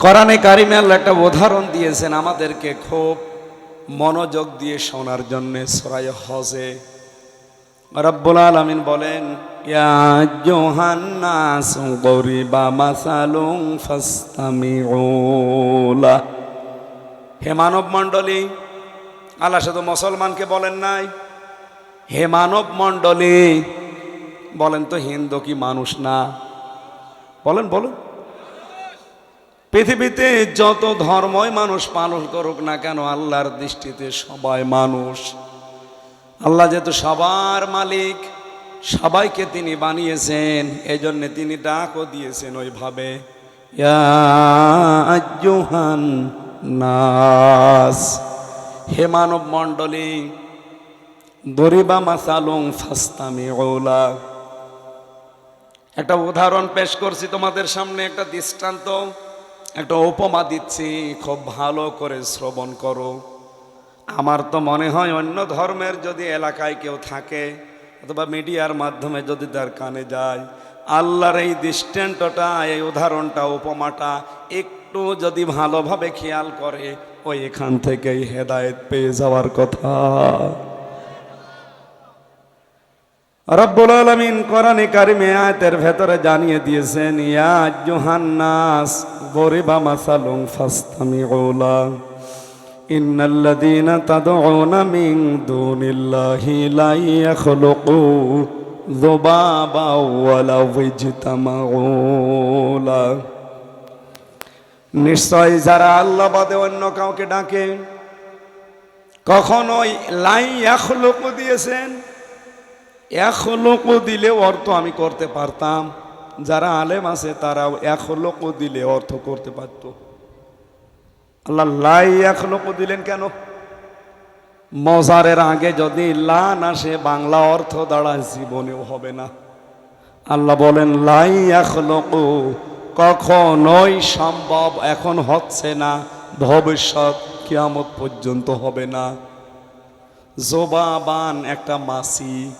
কোরআনে কারিমে আল্লাহ একটা উদাহরণ দিয়েছেন আমাদেরকে খুব মনোযোগ দিয়ে শোনার জন্যে সরাই হজে। রব্বুল আলামিন বলেন হে মানব মণ্ডলী আল্লাহ শুধু মুসলমানকে বলেন নাই, হে মানব মণ্ডলী বলেন তো হিন্দু কি মানুষ না? বলেন, বলুন। পৃথিবীতে যত ধর্মই মানুষ পালন করুক না কেন, আল্লাহর দৃষ্টিতে সবাই মানুষ। আল্লাহ যেহেতু সবার মালিক, সবাইকে তিনি বানিয়েছেন এই জন্য তিনি ডাকও দিয়েছেন ওইভাবে নাস। হে মানব মণ্ডলী দরিবা মাসালুং ফাস্তামি ওলা একটা উদাহরণ পেশ করছি তোমাদের সামনে, একটা দৃষ্টান্ত। একটা উপমা দিচ্ছি, খুব ভালো করে শ্রবণ করো। আমার তো মনে হয় অন্য ধর্মের যদি এলাকায় কেউ থাকে, অথবা মিডিয়ার মাধ্যমে যদি তার কানে যায়, আল্লাহর এই দৃষ্টান্তটা, এই উদাহরণটা, উপমাটা একটু যদি ভালোভাবে খেয়াল করে ওই এখান থেকেই হেদায়েত পেয়ে যাওয়ার কথা। রব্বুল আলমিন কোরআনে কারিমে আয়াতের ভেতরে জানিয়ে দিয়েছেন, ইয়া জোহান্নাস গরিবা মাসালুং ফাস্তামি ওলা ইন্নাল্লাযীনা তাদউনা মিন দুনিল্লাহি লা ইয়াখলুকু যুবাবা ওয়ালাউ ইজতামাউলা। নিশ্চয় যারা আল্লাহ বাদে অন্য কাউকে ডাকে, কখনোই লাই ইয়াখলুকু দিয়েছেন এক লোক দিলে অর্থ আমি করতে পারতাম। যারা আলেম আছে, তারাও এক লোক দিলে অর্থ করতে পারত। আল্লাহ লাই এক লোক দিলেন কেন? মজারের আগে যদি লান আসে, বাংলা অর্থ দাঁড়ায়, জীবনেও হবে না। আল্লাহ বলেন, লাই এক লোক কখনোই সম্ভব এখন হচ্ছে না, ভবিষ্যৎ কিয়ামত পর্যন্ত হবে না। জোবাবান একটা মাসি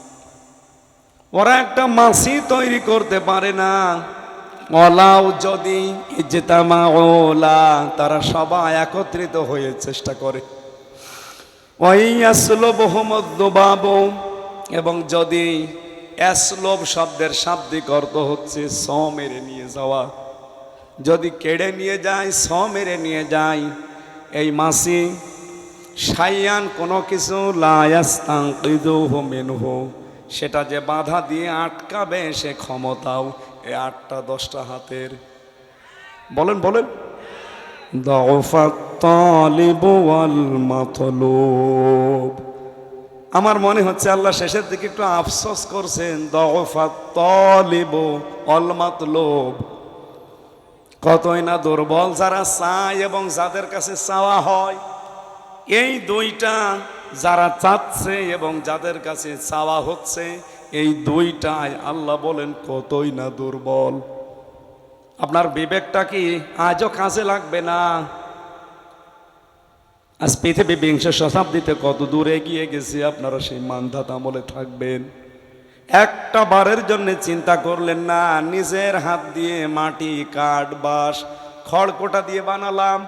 ওরা একটা মাসি তৈরি করতে পারে না। ওলাও যদি ইজতামা ওলা, তারা সবাই একত্রিত হয়ে চেষ্টা করে। ওই আসলোব হোমদ্দবাব এবং যদি অ্যাসলোভ শব্দের শাব্দিক অর্থ হচ্ছে স মেরে নিয়ে যাওয়া। যদি কেড়ে নিয়ে যায় স মেরে নিয়ে যায়। এই মাসি সাইয়ান কোনো কিছু লায়াস্তাঙ্কিদু মেনহু। সেটা যে বাধা দিয়ে আটকাবে সে ক্ষমতাও এ আটটা দশটা হাতের। বলেন বলেন। আমার মনে হচ্ছে আল্লাহ শেষের দিকে একটু আফসোস করছেন। কতই না দুর্বল যারা চায় এবং যাদের কাছে চাওয়া হয়। এই দুইটা যারা চাচ্ছে এবং যাদের কাছে চাওয়া হচ্ছে, এই দুইটাই আল্লাহ বলেন কতই না দুর্বল। আপনার বিবেকটা কি আজও কাজে লাগবে না? আজ পৃথিবী বিংশ শতাব্দীতে কত দূরে এগিয়ে গেছে, আপনারা সেই মান্ধাত আমলে থাকবেন। একটা বারের জন্য চিন্তা করলেন না, নিজের হাত দিয়ে মাটি, কাঠ, বাঁশ খড়কোটা দিয়ে বানালাম।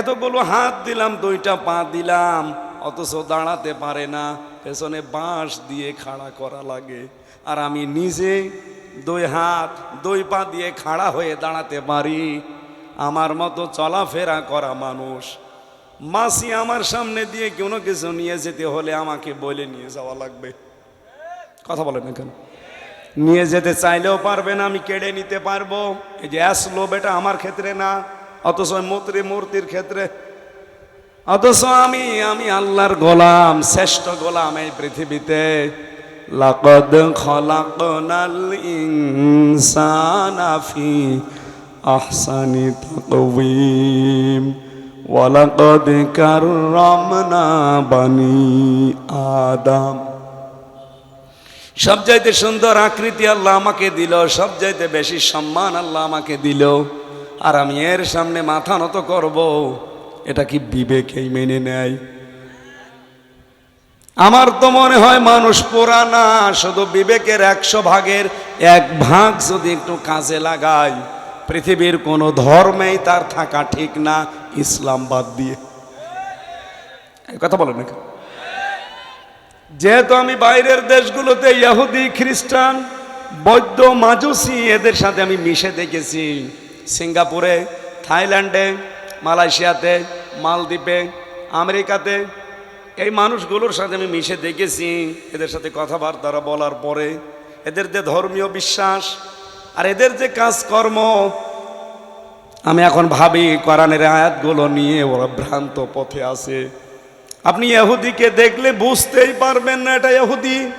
এতগুলো হাত দিলাম, দুইটা পা দিলাম। অথচ দাঁড়াতে পারে না। পেছনে বাঁশ দিয়ে খাড়া করা লাগে। আর আমি নিজে দুই হাত, দুই পা দিয়ে খাড়া হয়ে দাঁড়াতে পারি। আমার মতো চলাফেরা করা মানুষ। মাসি আমার সামনে দিয়ে কোনো কিছু নিয়ে যেতে হলে আমাকে বলে নিয়ে যাওয়া লাগবে। কথা বলেন না কেন? নিয়ে যেতে চাইলেও পারবে না, আমি কেড়ে নিতে পারব। এই যে অ্যাসলোভ এটা আমার ক্ষেত্রে না, অথচ মূর্তি মূর্তির ক্ষেত্রে অথচ আমি আমি আল্লাহর গোলাম, শ্রেষ্ঠ গোলাম এই পৃথিবীতে। লাকদ খলাকনাল ইনসানা ফি আহসানি তাকওয়িম, ওয়ালাকদ কাররামনা বানি আদম। সবচাইতে সুন্দর আকৃতি আল্লাহ আমাকে দিল, সবচাইতে বেশি সম্মান আল্লাহ আমাকে দিল। আর আমি এর সামনে মাথা নত করব। এটা কি বিবেকেই মেনে নেয়? আমার তো মনে হয় মানুষ পুরানা শুধু বিবেকের একশো ভাগের এক ভাগ যদি একটু কাজে লাগায়, পৃথিবীর কোনো ধর্মেই তার থাকা ঠিক না, ইসলাম বাদ দিয়ে। কথা বলেন না যেহেতু আমি বাইরের দেশগুলোতে ইহুদি, খ্রিস্টান, বৌদ্ধ, মাজুসি, এদের সাথে আমি মিশে দেখেছি, সিঙ্গাপুরে, থাইল্যান্ডে মালয়েশিয়াতে, মালদ্বীপে, আমেরিকাতে। এই মানুষগুলোর সাথে আমি মিশে দেখেছি, এদের সাথে কথাবার্তা বলার পরে। এদের যে ধর্মীয় বিশ্বাস আর এদের যে কাজকর্ম, আমি এখন ভাবি কোরআনের আয়াতগুলো নিয়ে ওরা ভ্রান্ত পথে আছে। আপনি ইহুদিকে দেখলে বুঝতেই পারবেন না এটা ইহুদি।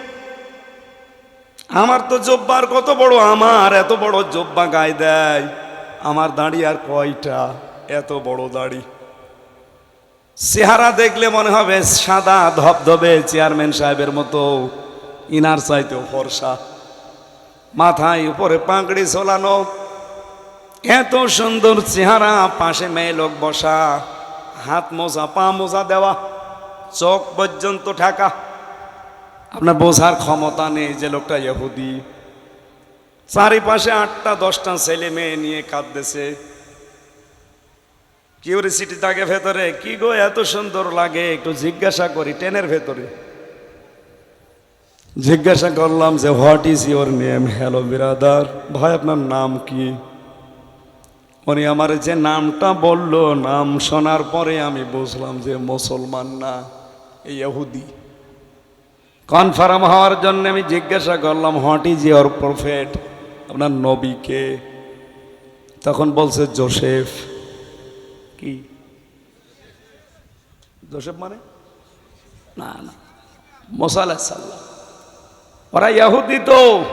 আমার তো জব্বার কত বড়, আমার এত বড় জব্বা গায়ে দেয়। আমার দাঁড়িয়ে আর কয়টা? এত বড় দাড়ি। চেহারা দেখলে মনে হবে সাদা ধবধবে চেয়ারম্যান সাহেবের মতো। ইনার চাইতেও ফর্সা। মাথায় উপরে পাগড়ি ঝোলানো। এত সুন্দর চেহারা, পাশে মেয়ে লোক বসা। হাত মোজা, পা মোজা দেওয়া। চোখ পর্যন্ত ঠাকা আপনার বোঝার ক্ষমতা নেই যে লোকটা ইহুদি। চারিপাশে আটটা দশটা ছেলে মেয়ে নিয়ে কাঁদতেছে। কিউরিসিটি থাকে ভেতরে। কি গো, এত সুন্দর লাগে, একটু জিজ্ঞাসা করি ট্রেনের ভেতরে। জিজ্ঞাসা করলাম যে what is your name hello বিরাদার ভাই, আপনার নাম কি? উনি আমার যে নামটা বলল, নাম শোনার পরে আমি বুঝলাম যে, মুসলমান না, ইহুদি। কনফার্ম হওয়ার জন্য আমি জিজ্ঞাসা করলাম হোয়াট ইজ ইওর প্রফেট আপনার নবীকে তখন বলছে জোসেফ কি? জোসেফ মানে? না না। মোসা আলাহিসাল্লাম ওরা ইহুদি তো,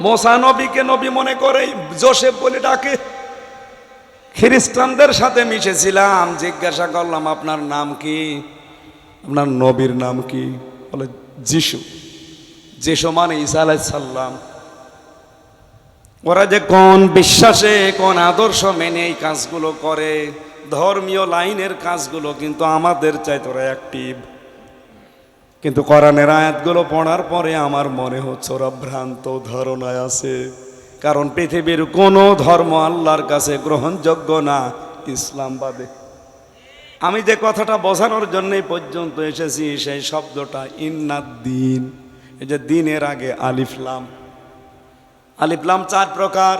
মোসা নবীকে নবী মনে করে জোসেফ বলে ডাকে। খ্রিস্টানদের সাথে মিশেছিলাম, জিজ্ঞাসা করলাম, আপনার নাম কি? আপনার নবীর নাম কি? বলে, যিশু। যিশু মানে ঈসা আলাইসাল্লাম ওরা যে কোন বিশ্বাসে, কোন আদর্শ মেনে এই কাজগুলো করে। ধর্মীয় লাইনের কাজগুলো কিন্তু আমাদের চাই তোরা অ্যাক্টিভ কিন্তু কোরআনের আয়াতগুলো পড়ার পরে আমার মনে হচ্ছে ওরা ভ্রান্ত ধারণায় আছে। কারণ পৃথিবীর কোনো ধর্ম আল্লাহর কাছে গ্রহণযোগ্য না, ইসলাম বাদে। আমি যে কথাটা বোঝানোর জন্যই পর্যন্ত এসেছি, সেই শব্দটা ইন্নাদ দিন এই যে দিনের আগে আলিফলাম। আলিফলাম চার প্রকার।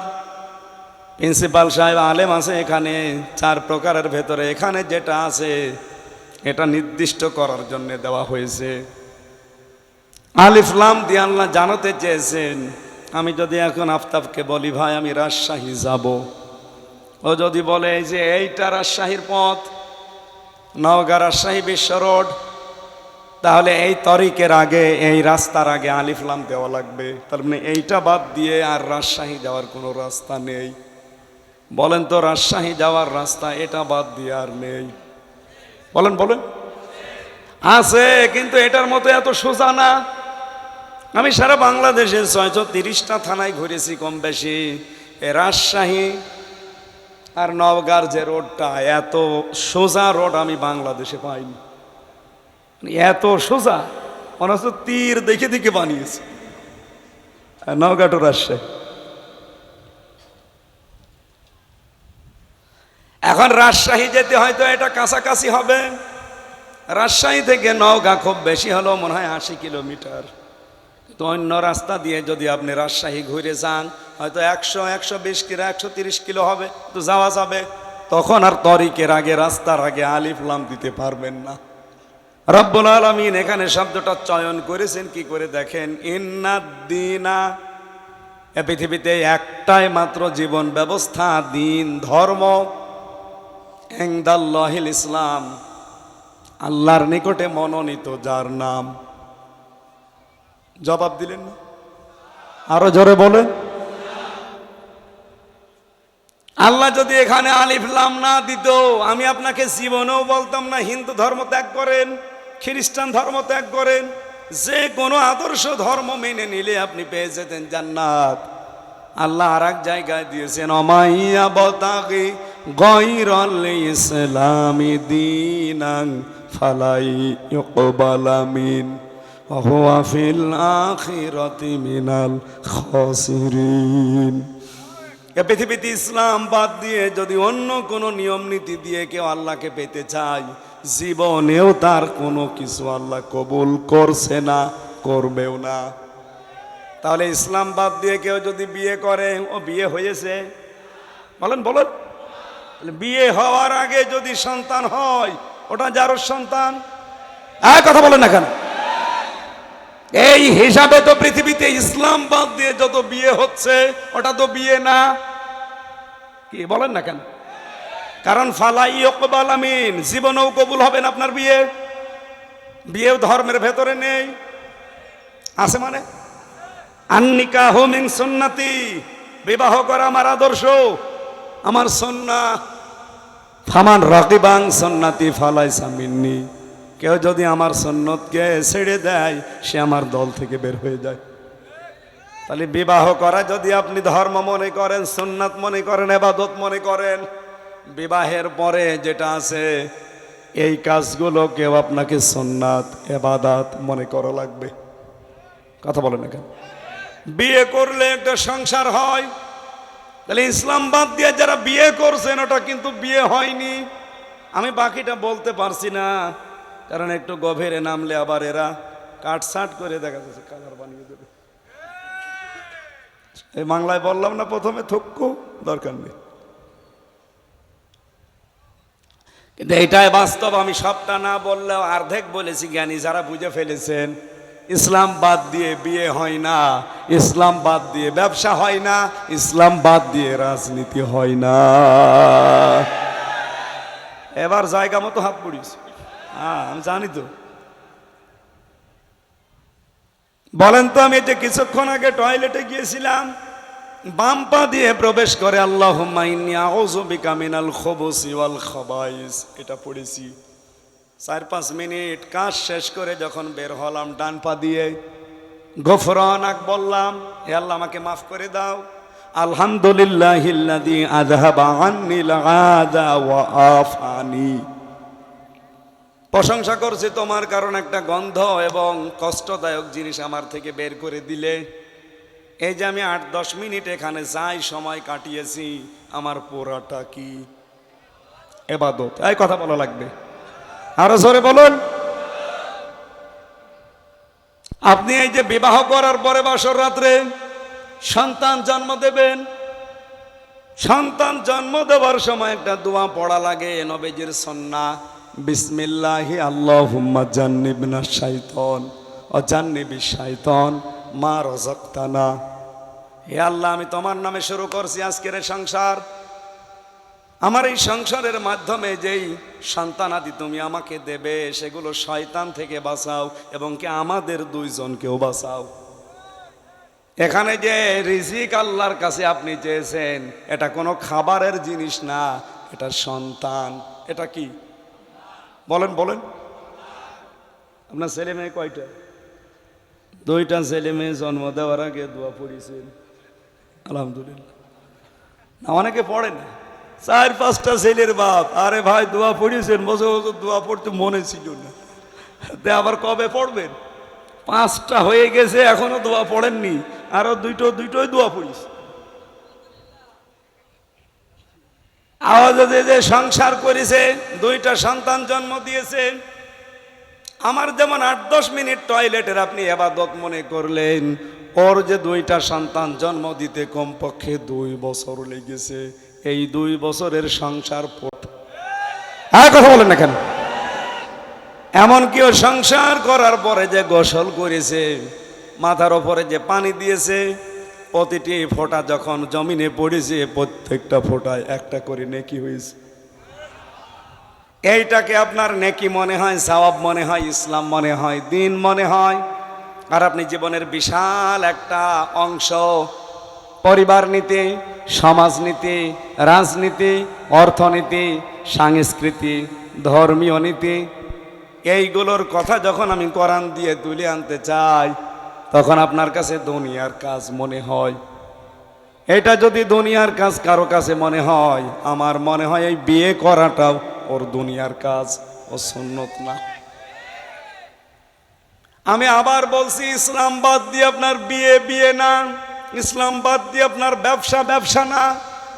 প্রিন্সিপাল সাহেব আলেম আছে এখানে, চার প্রকারের ভেতরে। এখানে যেটা আছে, এটা নির্দিষ্ট করার জন্য দেওয়া হয়েছে। আলিফলাম দিয়ে আল্লাহ জানাতে চেয়েছেন, আমি যদি এখন আফতাবকে বলি, ভাই, আমি রাজশাহী যাব। ও যদি বলে যে এইটা রাজশাহীর পথ, নওগাঁ রাজশাহী বিশ্ব রোড, তাহলে এই তরিকের আগে, এই রাস্তার আগে আলিফলাম দেওয়া লাগবে। তার মানে এইটা বাদ দিয়ে আর রাজশাহী যাওয়ার কোনো রাস্তা নেই। বলেন তো, রাজশাহী যাওয়ার রাস্তা এটা বাদ দিয়ে আর নেই। বলেন বলেন। আছে, কিন্তু এটার মতো এত সোজা না। আমি সারা বাংলাদেশে ছয়শো তিরিশটা থানায় ঘুরেছি কম বেশি। রাজশাহী আর নওগাঁর যে রোডটা, এত সোজা রোড আমি বাংলাদেশে পাইনি। মানে এত সোজা মনে হচ্ছে তীর দেখে দেখে বানিয়েছে। নওগাঁ টু রাজশাহী। এখন রাজশাহী যেতে হয়তো এটা কাছাকাছি হবে। রাজশাহী থেকে নওগাঁ খুব বেশি হলেও মনে হয় আশি কিলোমিটার। তো অন্য রাস্তা দিয়ে যদি আপনি রাজশাহী ঘুরে যান, হয়তো একশো একশো বিশ কিলো, একশো তিরিশ কিলো হবে, তো যাওয়া যাবে। তখন আর তরিকের আগে, রাস্তার আগে আলিফলাম দিতে পারবেন না। রব্বুল আলমিন এখানে শব্দটা চয়ন করেছেন, কি করে দেখেন? ইন্নাদ্দিনা এ পৃথিবীতে একটাই মাত্র জীবন ব্যবস্থা, দিন, ধর্ম। ইসলাম, আল্লাহর নিকটে মনোনীত, যার নাম। জবাব দিলেন না? আরও জোরে বলেন। আল্লাহ যদি এখানে আলিফলাম না দিত, আমি আপনাকে জীবনেও বলতাম না, হিন্দু ধর্ম ত্যাগ করেন, খ্রিস্টান ধর্ম ত্যাগ করেন, যে কোনো আদর্শ ধর্ম মেনে নিলে আপনি পেয়ে যেতেন জান্নাত। আল্লাহ আর এক জায়গায় দিয়েছেন, অমাইয়া বতাকে গৈরল ইসলামী দিনাং ফালাই ইকবালামিন وهو في الآخرة من الخاسرين এ পৃথিবীতে ইসলাম বাদ দিয়ে যদি অন্য কোনো নিয়ম নীতি দিয়ে কেউ আল্লাহকে পেতে চায় জীবনেও তার কোনো কিছু আল্লাহ কবুল করছে না করবেও না তাহলে ইসলাম বাদ দিয়ে কেউ যদি বিয়ে করে ও বিয়ে হয়েছে বলেন বলেন তাহলে বিয়ে হওয়ার আগে যদি সন্তান হয়, ওটা যার সন্তান? হ্যাঁ কথা বলেন না কেন? এই হিসাবে তো পৃথিবীতে ইসলাম বাদ দিয়ে যত বিয়ে হচ্ছে, ওটা তো বিয়ে না। কি, বলেন না কেন? কারণ ফালাই ইকবাল আমিন, জীবনেও কবুল হবেন আপনার বিয়ে। বিয়েও ধর্মের ভেতরে নেই। আছে মানে? আন্নিকা হোমিং সুন্নাতি, বিবাহ করা আমার আদর্শ। আমার সন্না, ফামান রকিবাং সন্নাতি ফালাই সামিননি কেউ যদি আমার সন্ন্যতকে ছেড়ে দেয়, সে আমার দল থেকে বের হয়ে যায়। তাহলে বিবাহ করা যদি আপনি ধর্ম মনে করেন সুন্নাত মনে করেন, এবাদত মনে করেন, বিবাহের পরে যেটা আছে, এই কাজগুলো কেউ আপনাকে সুন্নাত এবাদাত মনে করা লাগবে। কথা বলেন কেন? বিয়ে করলে একটা সংসার হয় তাহলে ইসলাম বাদ দিয়ে যারা বিয়ে করছেন, ওটা কিন্তু বিয়ে হয়নি। আমি বাকিটা বলতে পারছি না, কারণ একটু গভীরে নামলে আবার এরা কাটসাট করে দেখা যাচ্ছে, কালার বানিয়ে দেবে। এই বাংলায় বললাম না, প্রথমে থক্কু দরকার নেই। কিন্তু এটাই বাস্তব, আমি সবটা না বললেও অর্ধেক বলেছি, জ্ঞানী যারা বুঝে ফেলেছেন। ইসলাম বাদ দিয়ে বিয়ে হয় না, ইসলাম বাদ দিয়ে ব্যবসা হয় না, ইসলাম বাদ দিয়ে রাজনীতি হয় না। এবার জায়গা মতো হাত পড়িস হ্যাঁ আমি জানি তো। বলেন তো, আমি যে কিছুক্ষণ আগে টয়লেটে গিয়েছিলাম, বাম পা দিয়ে প্রবেশ করে আল্লাহ মিনাল খবসি ওয়াল খবাইস। এটা পড়েছি। চার পাঁচ মিনিট কাজ শেষ করে যখন বের হলাম, ডান পা দিয়ে গফরানাক বললাম হে আল্লাহ আমাকে মাফ করে দাও। আলহামদুলিল্লাহ প্রশংসা করছি তোমার কারণ একটা গন্ধ এবং কষ্টদায়ক জিনিস আমার থেকে বের করে দিলে। এই যে আমি আট দশ মিনিট এখানে যাই, সময় কাটিয়েছি, আমার পোড়াটা কি? এবাদত, এই কথা বলা লাগবে। আরও জোরে বলুন। আপনি এই যে বিবাহ করার পরে বাসর রাত্রে সন্তান জন্ম দেবেন। সন্তান জন্ম দেওয়ার সময় একটা দোয়া পড়া লাগে, নবেজির সন্না। বিসমিল্লাহি আল্লাহুম্মা জান্নিবনা শাইতান ও জান্নিবি শাইতান, মা রজক্তানা। হে আল্লাহ, আমি তোমার নামে শুরু করছি আজকের সংসার। আমার এই সংসারের মাধ্যমে যেই সন্তানাদি তুমি আমাকে দেবে, সেগুলো শয়তান থেকে বাঁচাও এবং কি আমাদের দুইজনকেও বাঁচাও। এখানে যে রিজিক আল্লাহর কাছে আপনি চেয়েছেন, এটা কোনো খাবারের জিনিস না, এটা সন্তান। এটা কি? বলেন বলেন। আপনার ছেলে মেয়ে কয়টা? দুইটা ছেলে মেয়ে জন্ম দেওয়ার আগে দোয়া পড়িয়েছেন আলহামদুলিল্লাহ। না, অনেকে পড়ে না। চার, পাঁচটা ছেলের বাপ। আরে ভাই, দোয়া পড়িয়েছেন বছর বছর দোয়া পড়তে মনে ছিল না। তে আবার কবে পড়বেন? পাঁচটা হয়ে গেছে, এখনও দোয়া পড়েননি। আরও দুইটো, দুইটোই দোয়া পড়িস আওয়াজে যে সংসার করেছে, দুইটা সন্তান জন্ম দিয়েছে, আমার যেমন আট, দশ মিনিট টয়লেটের আপনি এবাদত মনে করলেন, ওর যে দুইটা সন্তান জন্ম দিতে কমপক্ষে দুই বছর লেগেছে। এই দুই বছরের সংসার পথ হ্যাঁ কথা বলেন না কেন? এমন কেউ সংসার করার পরে যে গোসল করেছে, মাথার ওপরে যে পানি দিয়েছে, প্রতিটি ফোঁটা যখন জমিনে পড়েছে, প্রত্যেকটা ফোঁটায় একটা করে নেকি হয়েছে। এইটাকে আপনার নেকি মনে হয় সওয়াব মনে হয়, ইসলাম মনে হয়, দিন মনে হয়। আর আপনি জীবনের বিশাল একটা অংশ পরিবার নীতি সমাজনীতি রাজনীতি, অর্থনীতি, সংস্কৃতি, ধর্মীয় নীতি। এইগুলোর কথা যখন আমি কোরআন দিয়ে তুলে আনতে চাই, তখন আপনার কাছে দুনিয়ার কাজ মনে হয়? এটা যদি দুনিয়ার কাজ কারও কাছে মনে হয়, আমার মনে হয় এই বিয়ে করাটাও ওর দুনিয়ার কাজ ও সুন্নত না। আমি আবার বলছি, ইসলাম বাদ দিয়ে আপনার বিয়ে বিয়ে না। ইসলাম বাদ দিয়ে আপনার ব্যবসা ব্যবসা না।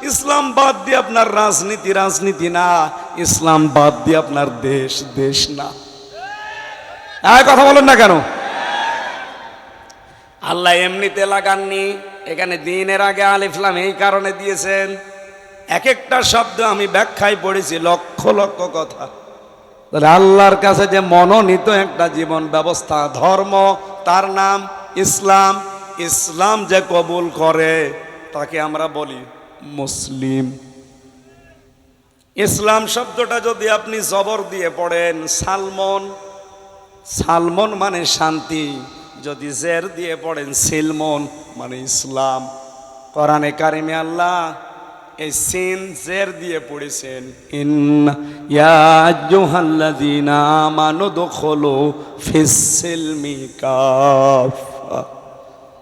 ইসলাম বাদ দিয়ে আপনার রাজনীতি রাজনীতি না। ইসলাম বাদ দিয়ে আপনার দেশ দেশ না। কথা বলেন না কেন? আল্লাহ এমনিতে লাগাননি। এখানে দিনের আগে আলিফলাম এই কারণে দিয়েছেন। এক একটা শব্দ আমি ব্যাখ্যায় পড়েছি, লক্ষ লক্ষ কথা। তাহলে আল্লাহর কাছে যে মনোনীত একটা জীবন ব্যবস্থা, ধর্ম, তার নাম ইসলাম ইসলাম যে কবুল করে, তাকে আমরা বলি মুসলিম। ইসলাম শব্দটা যদি আপনি জবর দিয়ে পড়েন, সালমন সালমন মানে শান্তি। যদি জের দিয়ে পড়েন, সিলমন মানে ইসলাম। কোরআনে কারিমে আল্লাহ এই সিন জের দিয়ে পড়েছেন, ইন ইয়া আইয়ুহাল্লাযীনা আমানু দুখুলু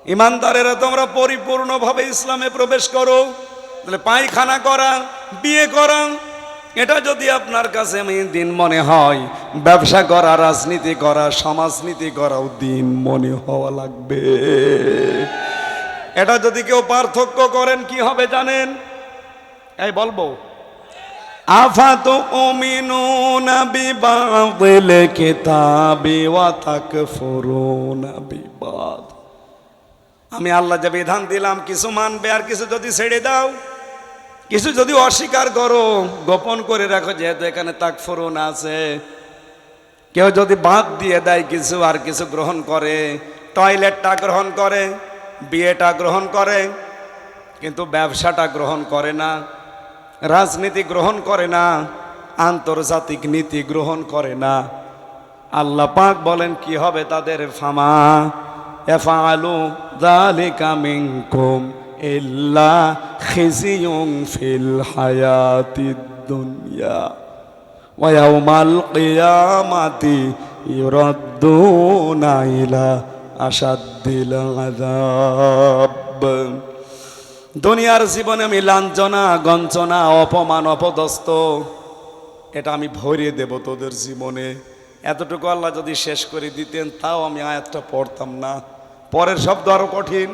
ইমানদারেরা তোমরা পরিপূর্ণভাবে ইসলামে প্রবেশ করো। তাহলে পায়খানা করা বিয়ে করা এটা যদি আপনার কাছে দিন মনে হয়, ব্যবসা করা, রাজনীতি করা, সমাজনীতি করাও দিন মনে হওয়া লাগবে। এটা যদি কেউ পার্থক্য করেন, কি হবে জানেন? এই বলব। আফাত উমিনুনা বিবাদিল কিতাবি ওয়া বিবাদ আমি আল্লাহ যে বিধান দিলাম, কিছু মানবে আর কিছু যদি ছেড়ে দাও। কিছু যদি অস্বীকার করো, গোপন করে রাখো, যেহেতু এখানে তাকফুরুন আছে। কেউ যদি বাদ দিয়ে দেয় কিছু আর কিছু গ্রহণ করে, টয়লেটটা গ্রহণ করে, বিয়েটা গ্রহণ করে, কিন্তু ব্যবসাটা গ্রহণ করে না, রাজনীতি গ্রহণ করে না, আন্তর্জাতিক নীতি গ্রহণ করে না, আল্লাহ পাক বলেন, কি হবে তাদের ফামা? এফালু যালিকা মিনকুম ইল্লা খিজিয়ুন ফিল হায়াতিদ দুনিয়া ওয়া ইয়াউমাল কিয়ামাতি ইউরাদ্দুনা ইলা আশাদ্দিল আযাব। দুনিয়ার জীবনে আমি লাঞ্ছনা গঞ্চনা অপমান, অপদস্থ, এটা আমি ভরিয়ে দেব তোদের জীবনে। এতটুকু আল্লাহ যদি শেষ করে দিতেন, তাও আমি আয়াতটা পড়তাম না। পরের শব্দ আরও কঠিন।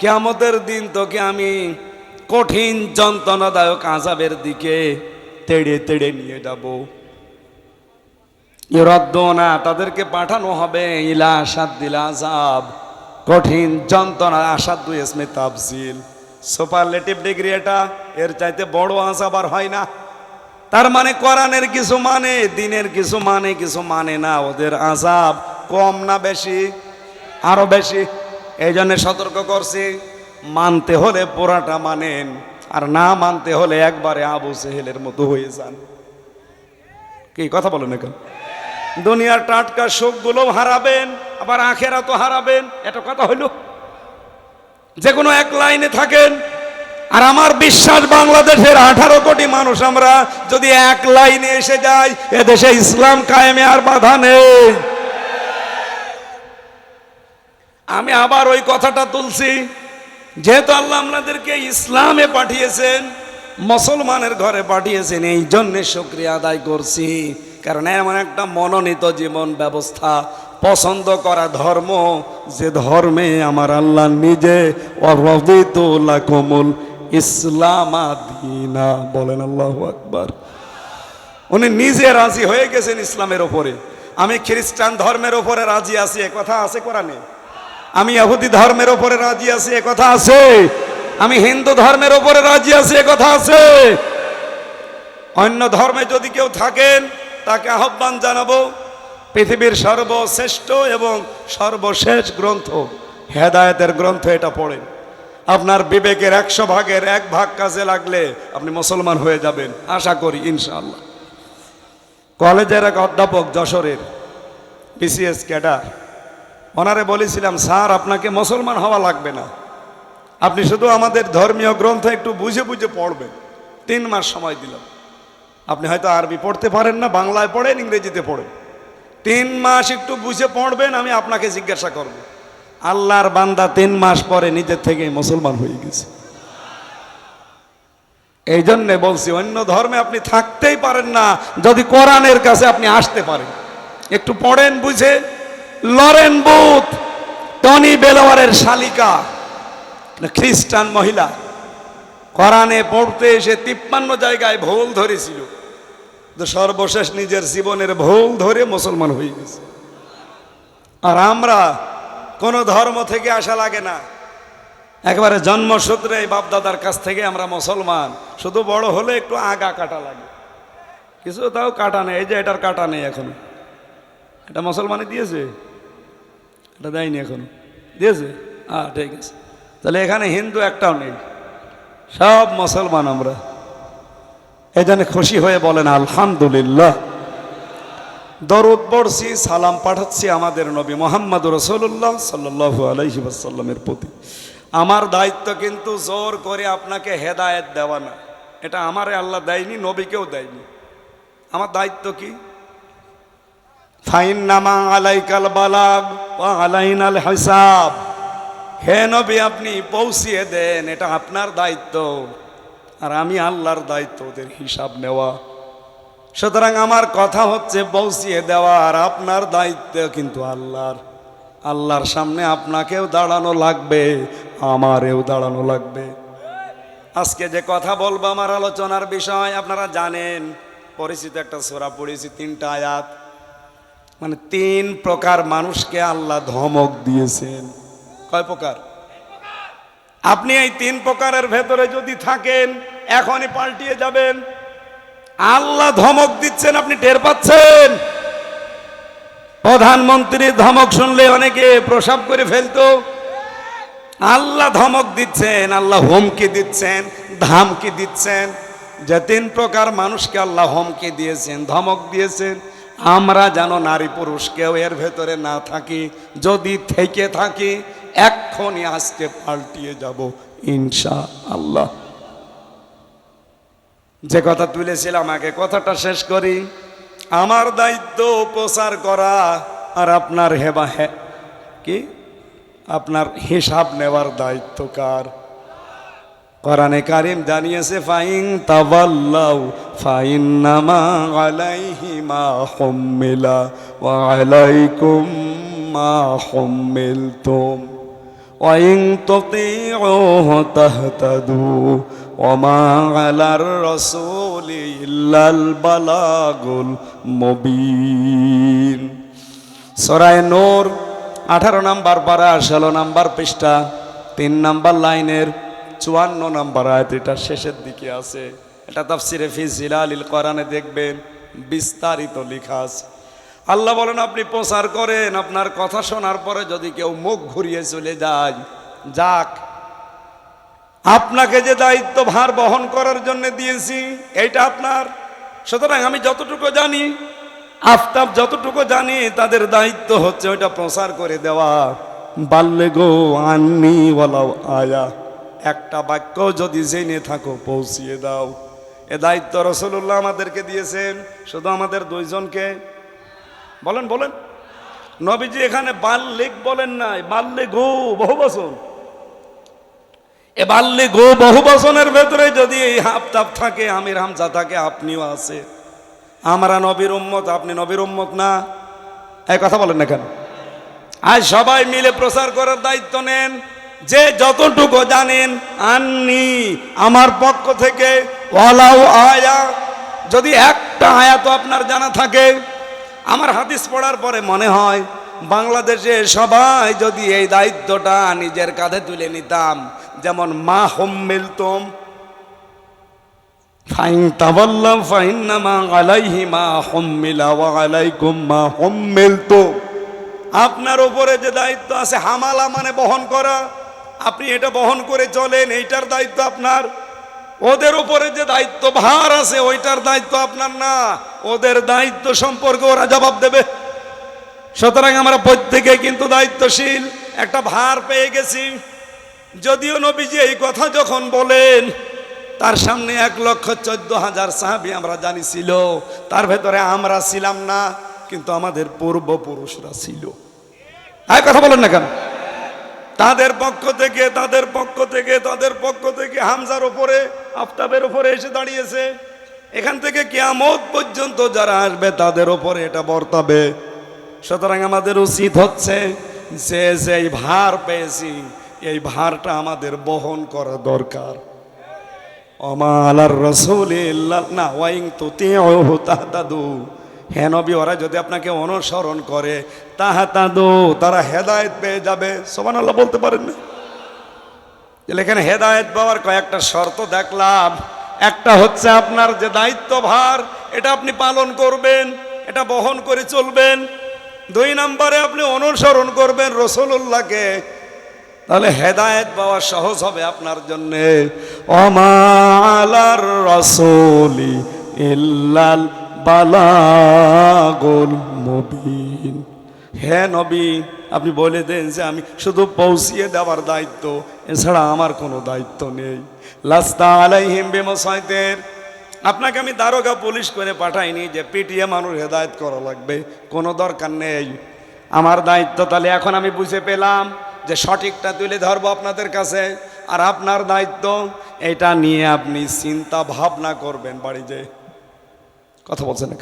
কিয়ামতের দিন তোকে আমি কঠিন যন্ত্রণাদায়ক আজাবের দিকে তেড়ে তেড়ে নিয়ে যাব। ইরদ্দোনা তাদেরকে পাঠানো হবে ইলা আসাদ্দিল আজাব কঠিন যন্ত্রণা আসাদ্দু ইসমে তাফজিল সুপারলেটিভ ডিগ্রি এটা, এর চাইতে বড় আজাব আর হয় না। তার মানে কোরআনের কিছু মানে দিনের কিছু মানে কিছু মানে না, ওদের আজাব কম না বেশি, আরও বেশি। এই জন্য সতর্ক করছি, মানতে হলে পুরাটা মানেন, আর না মানতে হলে একবারে আবু সেহেলের মতো হয়ে যান। কি কথা বলেন এখন? দুনিয়ার টাটকা সুখগুলো হারাবেন, আবার আখেরা তো হারাবেন, এটা কথা হইল? যে কোনো এক লাইনে থাকেন। আর আমার বিশ্বাস, বাংলাদেশের আঠারো কোটি মানুষ আমরা যদি এক লাইনে এসে যাই, এদেশে ইসলাম কায়েমে আর বাধা নেই। আমি আবার ওই কথাটা তুলছি, যেহেতু আল্লাহ আপনাদেরকে ইসলামে পাঠিয়েছেন, মুসলমানের ঘরে পাঠিয়েছেন এই জন্যে শুক্রিয়া আদায় করছি। কারণ এমন একটা মনোনীত জীবন ব্যবস্থা পছন্দ করা ধর্ম, যে ধর্মে আমার আল্লাহ নিজে অরদিতুল ইসলাম আদিনা বলেন আল্লাহ আকবার। উনি নিজে রাজি হয়ে গেছেন ইসলামের ওপরে। আমি খ্রিস্টান ধর্মের ওপরে রাজি আছি, এ কথা আছে কোরআনে? আমি ইহুদি ধর্মের ওপরে রাজি আছি, এ কথা আছে? আমি হিন্দু ধর্মের ওপরে রাজি আছি, এ কথা আছে? অন্য ধর্মে যদি কেউ থাকেন, তাকে আহ্বান জানাব পৃথিবীর সর্বশ্রেষ্ঠ এবং সর্বশেষ গ্রন্থ, হেদায়েতের গ্রন্থ এটা পড়েন আপনার বিবেকের একশো ভাগের এক ভাগ কাজে লাগলে আপনি মুসলমান হয়ে যাবেন, আশা করি, ইনশাআল্লাহ। কলেজের এক অধ্যাপক যশোরের বিসিএস ক্যাডার, ওনারে বলেছিলাম, স্যার, আপনাকে মুসলমান হওয়া লাগবে না। আপনি শুধু আমাদের ধর্মীয় গ্রন্থ একটু বুঝে বুঝে পড়বেন। তিন মাস সময় দিলাম। আপনি হয়তো আরবি পড়তে পারেন না, বাংলায় পড়েন, ইংরেজিতে পড়েন। তিন মাস একটু বুঝে পড়বেন, আমি আপনাকে জিজ্ঞাসা করব। আল্লাহর বান্দা তিন মাস পরে নিজের থেকে মুসলমান হয়ে গেছে। এই জন্যে বলছি, অন্য ধর্মে আপনি থাকতেই পারেন না, যদি কোরআনের কাছে আপনি আসতে পারেন। একটু পড়েন বুঝে। লরেন বুথ, টনি বেলোয়ারের শালিকা খ্রিস্টান মহিলা, কোরআনে পড়তে এসে তিপ্পান্ন জায়গায় ভুল ধরেছিল। তো সর্বশেষ নিজের জীবনের ভুল ধরে মুসলমান হয়ে গেছে। আর আমরা কোনো ধর্ম থেকে আসা লাগে না। একবারে জন্মসূত্রে বাপদাদার কাছ থেকে আমরা মুসলমান। শুধু বড় হলে একটু আগা কাটা লাগে। কিছু তাও কাটা নেই, এই যে এটার কাটা নেই এখনও। এটা মুসলমানে দিয়েছে? এটা দেয়নি এখনও। দিয়েছে? হ্যাঁ ঠিক আছে। তাহলে এখানে হিন্দু একটাও নেই। সব মুসলমান আমরা। এই জন্য খুশি হয়ে বলেন, আলহামদুলিল্লাহ। দরুদ পড়ছি, সালাম পাঠাচ্ছি আমাদের নবী মোহাম্মদ রসুল্লাহ সাল্লাহ আলাইহি ওয়াসাল্লামের প্রতি। আমার দায়িত্ব কিন্তু জোর করে আপনাকে হেদায়েত দেওয়া না। এটা আমারে আল্লাহ দেয়নি, নবীকেও দেয়নি। আমার দায়িত্ব কি? ফাইন নামা আলাইকাল বালাগ ও আলাইনাল হিসাব। হে নবী, আপনি পৌঁছিয়ে দেন, এটা আপনার দায়িত্ব। আর আমি আল্লাহর দায়িত্ব ওদের হিসাব নেওয়া। সুতরাং আমার কথা হচ্ছে পৌঁছিয়ে দেওয়া আর আপনার দায়িত্ব কিন্তু আল্লাহর। আল্লাহর সামনে আপনাকেও দাঁড়ানো লাগবে, আমারেও দাঁড়ানো লাগবে। আজকে যে কথা বলব আমার আলোচনার বিষয়, আপনারা জানেন, পরিচিত একটা সোরা পড়েছি, তিনটা আয়াত। মানে তিন প্রকার মানুষকে আল্লাহ ধমক দিয়েছেন। কয় প্রকার? আপনি এই তিন প্রকারের ভেতরে যদি থাকেন, এখনই পাল্টিয়ে যাবেন। আল্লাহ ধমক দিচ্ছেন, আপনি টের পাচ্ছেন? প্রধানমন্ত্রী ধমক শুনলে অনেকে প্রসাব করে ফেলতো। আল্লাহ ধমক দিচ্ছেন, আল্লাহ হুমকি দিচ্ছেন, ধামকি দিচ্ছেন। যে তিন প্রকার মানুষকে আল্লাহ হুমকি দিয়েছেন, ধমক দিয়েছেন। আমরা যেন নারী পুরুষ কেউ এর ভেতরে না থাকি, যদি থেকে থাকি এক্ষণই আজকে পাল্টিয়ে যাব ইনশা আল্লাহ যে কথা তুলেছিলাম, আগে কথাটা শেষ করি। আমার দায়িত্ব প্রচার করা আর আপনার হেবা হে কি? আপনার হিসাব নেওয়ার দায়িত্ব কার? কোরআনে কারিম জানিয়েছে, ফাইন তাওয়াল্লাউ ফাইন নামা আলাইহি মা হুম্মিলা, ওয়া আলাইকুম মা হুম্মিলতুম। ওয়াইন তুতিউহু তাহতাদু ওমা আলার রাসূলি ইল্লাল বালাগুল মুবিন সরায় নূর আঠারো নাম্বার পারা ষোলো নাম্বার পৃষ্ঠা, তিন নাম্বার লাইনের চুয়ান্ন নাম্বার আয়াত এটা শেষের দিকে আছে। এটা তাফসিরে ফি জিলালিল কোরআনে দেখবেন বিস্তারিত লেখা আছে। আল্লাহ বলেন, আপনি প্রচার করেন, আপনার কথা শোনার পরে যদি কেউ মুখ ঘুরিয়ে চলে যায়, যাক, আপনাকে যে দায়িত্ব ভার বহন করার জন্য দিয়েছি, এইটা আপনার। সুতরাং আমি যতটুকু জানি, আফতাব যতটুকু জানি, তাদের দায়িত্ব হচ্ছে ওইটা প্রচার করে দেওয়া। বাল্যে গো আননি বলাও আয়া। একটা বাক্য যদি জেনে থাকো, পৌঁছিয়ে দাও। এ দায়িত্ব রসুল্লাহ আমাদেরকে দিয়েছেন। শুধু আমাদের দুইজনকে বলেন বলেন। নবীজি এখানে বাল্যিক বলেন নাই বাল্যে গো বহু এ বাল্যে গো বহু বচনের ভেতরে যদি এই হাফ তাপ থাকে, আমির হামজা থাকে, আপনিও আছে। আমরা নবীর উম্মত, আপনি নবীর উম্মত না। এই কথা বলেন না কেন? আজ সবাই মিলে প্রচার করার দায়িত্ব নেন। যে যতটুকু জানেন, আননি। আমার পক্ষ থেকে ওয়ালাউ আয়া। যদি একটা আয়াত আপনার জানা থাকে আমার হাদিস পড়ার পরে মনে হয়, বাংলাদেশে সবাই যদি এই দায়িত্বটা নিজের কাঁধে তুলে নিতাম, যেমন মা হোম মিলতম, ফাইন তাবাল্লাম ফাইন আলাইহি মা হোম্মিলা ওয়া আলাইকুম মা হোম্মিলতো আপনার উপরে যে দায়িত্ব আছে, হামালা মানে বহন করা। আপনি এটা বহন করে চলেন, এইটার দায়িত্ব আপনার। ওদের উপরে যে দায়িত্ব ভার আছে, ওইটার দায়িত্ব আপনার না। ওদের দায়িত্ব সম্পর্কে ওরা জবাব দেবে। সুতরাং আমরা প্রত্যেকে কিন্তু দায়িত্বশীল। একটা ভার পেয়ে গেছি। যদিও নবীজি এই কথা যখন বলেন, তার সামনে এক লক্ষ চোদ্দ হাজার সাহাবি আমরা জানি ছিল। তার ভেতরে আমরা ছিলাম না, কিন্তু আমাদের পূর্বপুরুষরা ছিল। আর কথা বলেন না কেন? তাদের পক্ষ থেকে, তাদের পক্ষ থেকে, তাদের পক্ষ থেকে হামজার ওপরে আফতাবের ওপরে এসে দাঁড়িয়েছে। এখান থেকে কিয়ামত পর্যন্ত যারা আসবে, তাদের ওপরে এটা বর্তাবে। সুতরাং আমাদের উচিত হচ্ছে যে যেই ভার পেয়েছি, এই ভারটা আমাদের বহন করা দরকার। অমালার রসুল না, ওয়াইং তুতি তাহাদু হ্যাঁ নবী, ওরা যদি আপনাকে অনুসরণ করে তাহাতাদু তারা হেদায়ত পেয়ে যাবে। সোমান আল্লাহ বলতে পারেন না? এখানে হেদায়েত পাওয়ার কয়েকটা শর্ত দেখলাম। একটা হচ্ছে আপনার যে দায়িত্বভার, এটা আপনি পালন করবেন, এটা বহন করে চলবেন। দুই নম্বরে আপনি অনুসরণ করবেন রসুল্লাহকে তাহলে হেদায়েত পাওয়া সহজ হবে আপনার জন্যে। অমালার রসলি ইল্লাল বালাগুল মুবিন। হে নবী, আপনি বলে দেন যে আমি শুধু পৌঁছিয়ে দেওয়ার দায়িত্ব, এছাড়া আমার কোনো দায়িত্ব নেই। লাস্তা আলাই হিমবে বেমসাইতের। আপনাকে আমি দারোগা পুলিশ করে পাঠাইনি যে পিটিয়ে মানুষ হেদায়ত করা লাগবে। কোনো দরকার নেই। আমার দায়িত্ব তাহলে এখন আমি বুঝে পেলাম যে সঠিকটা তুলে ধরবো আপনাদের কাছে। আর আপনার দায়িত্ব, এটা নিয়ে আপনি চিন্তা ভাবনা করবেন বাড়ি যে কথা বলছেন না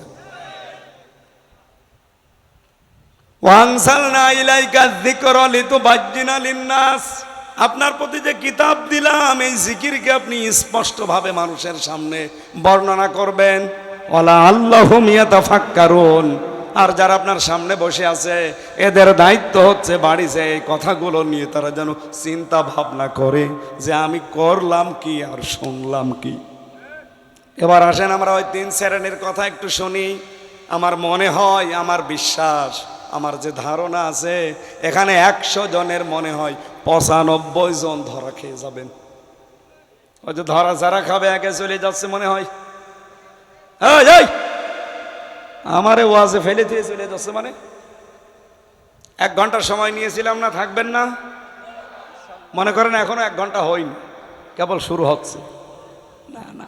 আপনার প্রতি যে কিতাব দিলাম, এই জিকিরকে আপনি স্পষ্টভাবে মানুষের সামনে বর্ণনা করবেন। ওলা আল্লাহুম ইয়াতাফাক্কারুন। আর যারা আপনার সামনে বসে আছে, এদের দায়িত্ব হচ্ছে বাড়িতে এই কথাগুলো নিয়ে তারা যেন চিন্তা ভাবনা করে যে আমি করলাম কি আর শুনলাম কি। এবার আসেন আমরা ওই তিন শ্রেণির কথা একটু শুনি। আমার মনে হয়, আমার বিশ্বাস, আমার যে ধারণা আছে, এখানে একশো জনের মনে হয় পঁচানব্বই জন ধরা খেয়ে যাবেন। ওই যে ধরা যারা খাবে একে চলে যাচ্ছে মনে হয়! আমারে ওয়াজে ফেলে দিয়ে চলে যাচ্ছে মানে? এক ঘণ্টার সময় নিয়েছিলাম না, থাকবেন না? মনে করেন এখনও এক ঘণ্টা হয়নি, কেবল শুরু হচ্ছে। না না।